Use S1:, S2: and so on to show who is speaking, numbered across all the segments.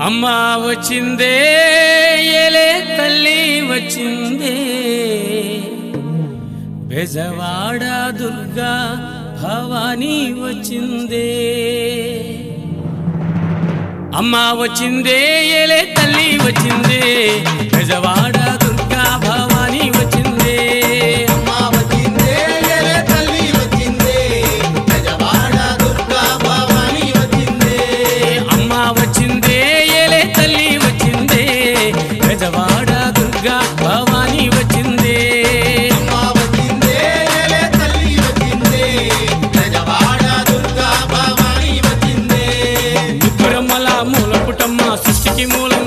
S1: అమ్మా వచ్చిందే ఎలే తల్లి వచ్చిందే. బెజవాడ దుర్గా భవానీ వచ్చిందే. అమ్మా వచ్చిందే ఎలే తల్లి వచ్చింది que moleque.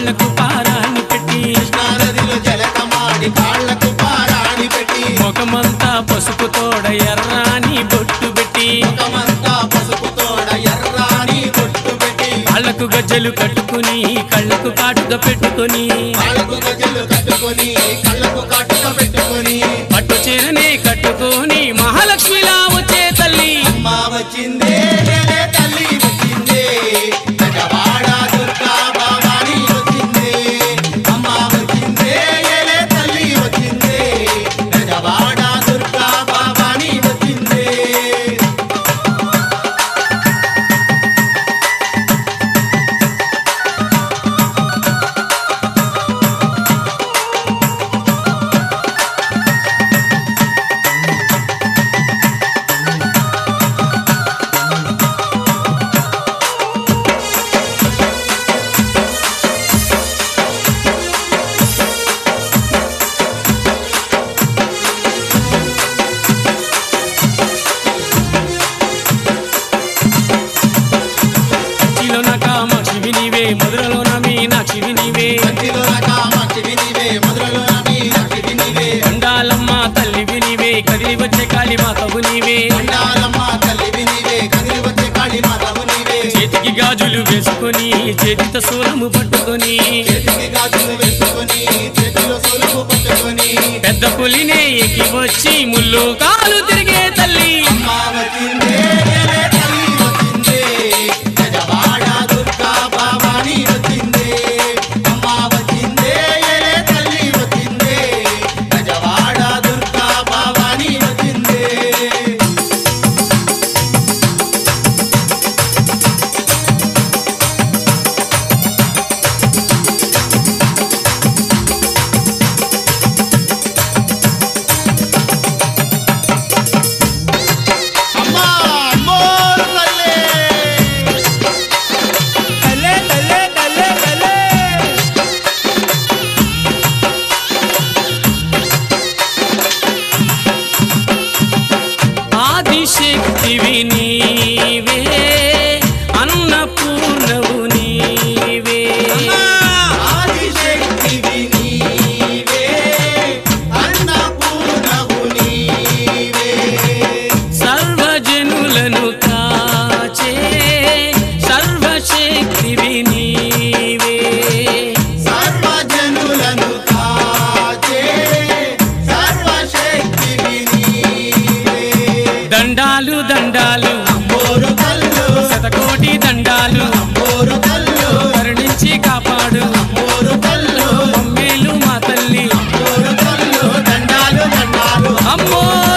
S1: కాళ్ళకు పారాన్ని పెట్టి.
S2: నదిలో జలకమాడి కాళ్ళకు పారాడి పెట్టి.
S1: ముఖమంతా పసుపు తోడ ఎర్రాని బొట్టు పెట్టి.
S2: ముఖమంతా పసుపు తోడ ఎర్రాని బొట్టు పెట్టి.
S1: కాళ్ళకు గజ్జలు కట్టుకుని కళ్ళకు కాటుగా పెట్టుకొని.
S2: కాళ్ళకు గజలు కట్టుకొని కళ్ళకు కట్టుక పెట్టుకొని.
S1: పట్టు చీరనే కట్టుకొని మహాలక్ష్మిలా కామాక్షివి నీవే, మధురలో నా మీనాక్షివి నీవే. ఉండాలమ్మ తల్లి వినివే కదిలి వచ్చే కాళీ మాతవు నీవే
S2: నీవే,
S1: చేతికి గాజులు వేసుకొని చేతితో సూలము పట్టుకొని
S2: గాజులు వేసుకొని, చేతిలో పట్టుకొని.
S1: పెద్ద పులినే ఎక్కి వచ్చి ముళ్ళు కాలు తిరిగే తల్లి
S2: తల్లివి నీవే అన్నపూర్ణవు
S1: amor.